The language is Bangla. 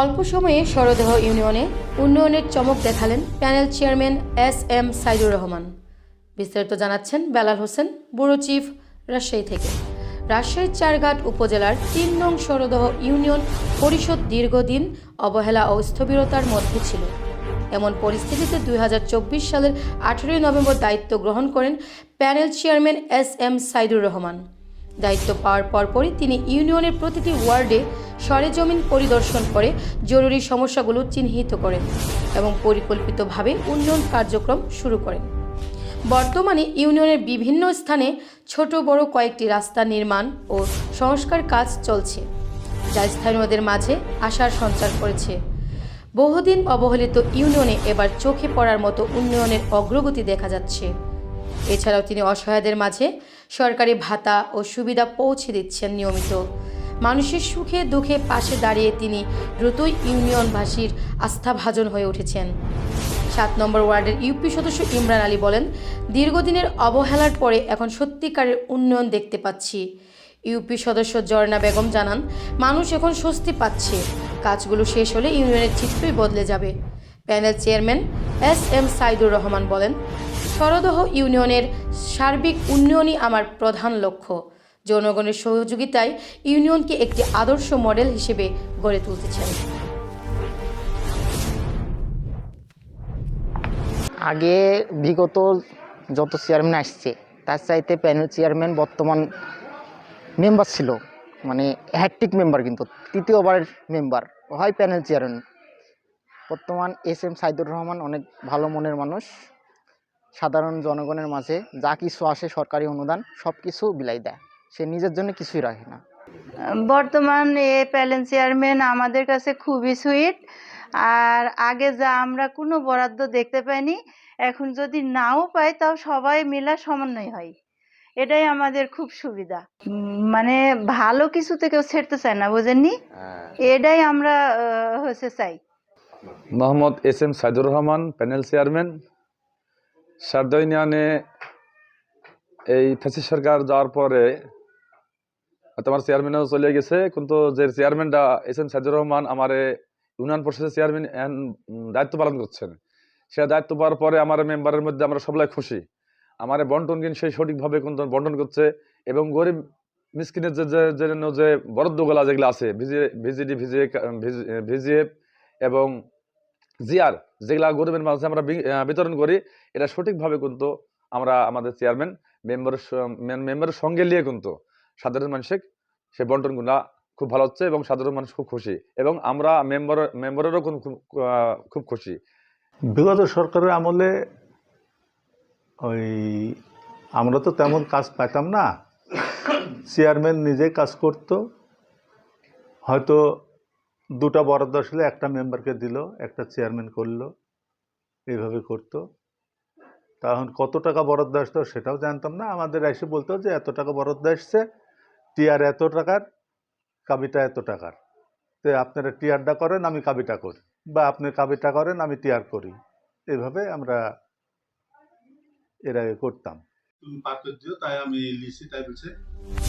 অল্প সময়ে সরদেহ ইউনিয়নে উন্নয়নের চমক দেখালেন panel chairman S M Saidur Rahman. বিস্তারিত জানাচ্ছেন বেলাল হোসেন, ব্যুরো চিফ রাজশাহী থেকে। রাজশাহীর চারঘাট উপজেলার তিন নং সরদহ ইউনিয়ন পরিষদ দীর্ঘদিন অবহেলা ও স্থবিরতার মধ্যে ছিল। এমন পরিস্থিতিতে দু হাজার চব্বিশ সালের আঠেরোই নভেম্বর দায়িত্ব গ্রহণ করেন panel chairman S M Saidur Rahman. দায়িত্ব পাওয়ার পরপরই তিনি ইউনিয়নের প্রতিটি ওয়ার্ডে সরেজমিন পরিদর্শন করে জরুরি সমস্যাগুলো চিহ্নিত করেন এবং পরিকল্পিতভাবে উন্নয়ন কার্যক্রম শুরু করেন বর্তমানে ইউনিয়নের বিভিন্ন স্থানে ছোট বড় কয়েকটি রাস্তা নির্মাণ ও সংস্কার কাজ চলছে, যা স্থানীয়দের মাঝে আশার সঞ্চার করেছে। বহুদিন অবহেলিত ইউনিয়নে এবার চোখে পড়ার মতো উন্নয়নের অগ্রগতি দেখা যাচ্ছে। এছাড়াও তিনি অসহায়দের মাঝে সরকারি ভাতা ও সুবিধা পৌঁছে দিচ্ছেন নিয়মিত। মানুষের সুখে দুঃখে পাশে দাঁড়িয়ে তিনি দ্রুতই ইউনিয়নবাসীর আস্থাভাজন হয়ে উঠেছেন। সাত নম্বর ওয়ার্ডের ইউপি সদস্য ইমরান আলী বলেন, দীর্ঘদিনের অবহেলার পরে এখন সত্যিকারের উন্নয়ন দেখতে পাচ্ছি। ইউপি সদস্য জর্না বেগম জানান, মানুষ এখন স্বস্তি পাচ্ছে। কাজগুলো শেষ হলে ইউনিয়নের চিত্রই বদলে যাবে। Panel chairman S M Saidur Rahman বলেন সরদহ ইউনিয়নের সার্বিক উন্নয়নই আমার প্রধান লক্ষ্য। জনগণের সহযোগিতায় ইউনিয়নকে একটি আদর্শ মডেল হিসেবে গড়ে তুলতে চাই আগে বিগত যত চেয়ারম্যান আসছে, তার চাইতে প্যানেল চেয়ারম্যান বর্তমান মেম্বার ছিল। মানে হ্যাট্রিক মেম্বার কিন্তু তৃতীয়বার মেম্বার হয় প্যানেল চেয়ারম্যান বর্তমান এস এম সাইদুর রহমান অনেক ভালো মনের মানুষ। সাধারণ জনগণের মাঝে যা কিছু আসে সরকারি অনুদান সব কিছু বিলাই দেয়। সে নিজের জন্য কিছুই রাখে না। বর্তমান এ প্যালেন চেয়ারম্যান আমাদের কাছে খুবই সুইট। আর আগে যা আমরা কোনো বরাদ্দ দেখতে পাইনি এখন যদি নাও পাই তাও সবাই মিলা সমন্বয় হয়। এটাই আমাদের খুব সুবিধা। মানে ভালো কিছু থেকে ছেড়তে চায় না বোঝেননি? এটাই আমরা হচ্ছে চাই। Mohammad S M Saidur Rahman panel chairman. Sarda ইউনিয়নে এই ফেসি সরকার যাওয়ার পরে তোমার চেয়ারম্যানও চলে গেছে কিন্তু যে চেয়ারম্যানটা এস এম সাইদুর রহমান আমার ইউনিয়ন পরিষদের চেয়ারম্যান উম, দায়িত্ব পালন করছেন। সে দায়িত্ব পাওয়ার পরে আমার মেম্বারের মধ্যে আমরা সবাই খুশি। আমার বন্টন কিন্তু সেই সঠিকভাবে কিন্তু বন্টন করছে এবং গরিব মিসকিনের যে জন্য যে বরাদ্দগুলা যেগুলো আছে ভিজি ভিজিডি ভিজিএ ভিজিএফ এবং জিআর যেগুলা গরিবের মাঝে আমরা বিতরণ করি এটা সঠিকভাবে কিন্তু আমরা আমাদের চেয়ারম্যান মেম্বারের মেম্বারের সঙ্গে নিয়ে কিন্তু সাধারণ মানুষের সে বন্টনগুলা খুব ভালো হচ্ছে এবং সাধারণ মানুষ খুব খুশি এবং আমরা মেম্বার মেম্বারেরও খুব খুব, খুশি। বিগত সরকারের আমলে ওই আমরা তো তেমন কাজ পাইতাম না। চেয়ারম্যান নিজেই কাজ করত। হয়তো দুটা বরাদ্দ আসলে একটা মেম্বারকে দিল একটা চেয়ারম্যান করল এইভাবে করতো। তখন কত টাকা বরাদ্দ আসতো সেটাও জানতাম না। আমাদের এসে বলতো যে এত টাকা বরাদ্দ আসছে টিআর এত টাকার, কাবিটা এত টাকার। তো আপনারা টিয়ারটা করেন, আমি কাবিটা করি। বা আপনি কাবিটা করেন, আমি টিয়ার করি। এভাবে আমরা এর আগে করতাম। তাই আমি লিসি তাই বলছে